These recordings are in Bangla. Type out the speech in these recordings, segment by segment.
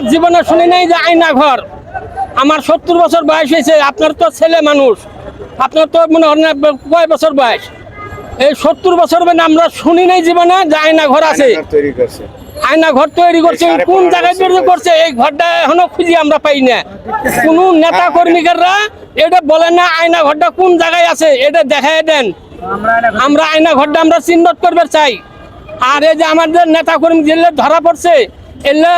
আমার জীবনে শুনি নাই যে আয়না ঘর। আমার সত্তর বছর বয়স হয়েছে আপনার তো ছেলে মানুষ। আপনার তো মনে হয় না কয় বছর বয়স? এই সত্তর বছর মানে আমরা শুনি নাই জীবনে যে আয়না ঘর আছে। আয়না ঘর তৈরি করছে। কোন জায়গায় তৈরি করছে এই ঘরটা এখনও খুঁজি আমরা পাই না। কোন নেতা কর্মীকাররা এটা বলে না আয়না ঘরটা কোন জায়গায় আছে এটা দেখায় দেন। আমরা আয়না ঘরটা আমরা চিহ্নত করবে চাই। আর এই যে আমাদের নেতা কর্মী যেগুলো ধরা পড়ছে এলে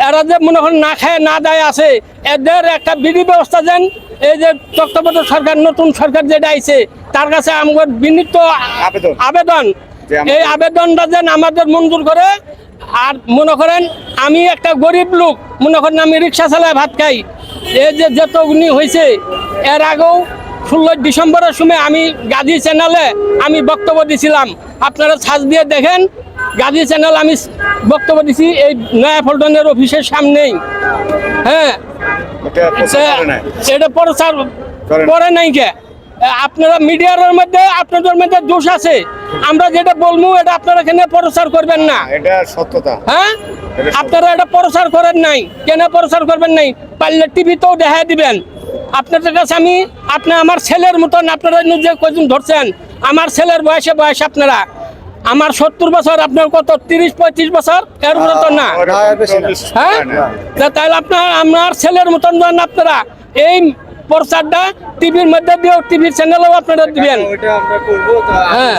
এরা যে মনে করেন না খায় না দেয় আছে এদের একটা বিধি ব্যবস্থা দেন এই যে তত্ত্বাবধায়ক সরকার নতুন সরকার যেটা আইছে তার কাছে আমার বিনীত আবেদন। আমাদের- এই আবেদনটা যেন আমাদের মঞ্জুর করে আর মনে করেন আমি একটা গরিব লোক মনে করেন আমি রিক্সা চালায় ভাত খাই এই যে যত অগ্নি হয়েছে এর আগেও ষোলোই ডিসেম্বরের সময় আমি গাজী চ্যানেলে আমি বক্তব্য দিছিলাম। আপনারা সাজ দিয়ে দেখেন গাজী চ্যানেল আমি বক্তব্য দিছি এই নয়া পল্টনের অফিসের সামনেই। হ্যাঁ এটা প্রচার করে নাই। কে? আপনারা মিডিয়ার মধ্যে আপনাদের মধ্যে দোষ আছে। আমরা যেটা বলব এটা আপনারা এখানে প্রচার করবেন না? এটা সত্যতা। হ্যাঁ? আপনারা এটা প্রচার করেন নাই। কেন প্রচার করবেন নাই? পারলে টিভিতেও দেখা দিবেন। আপনাদের কাছে আমি আপনি আমার ছেলের মতন আপনারা নিজে কজন ধরছেন? আমার ছেলের বয়সে বয়স আপনারা। আমার সত্তর বছর আপনার কত? তিরিশ পঁয়ত্রিশ বছর? এর উপরে তো না? হ্যাঁ? তাহলে আপনার আমার ছেলের মতন যেন আপনারা এই প্রচারটা টিভির মধ্যে দিয়েও টিভির চ্যানেলেও আপনারা দিবেন। ওইটা আমরা করব তা হ্যাঁ।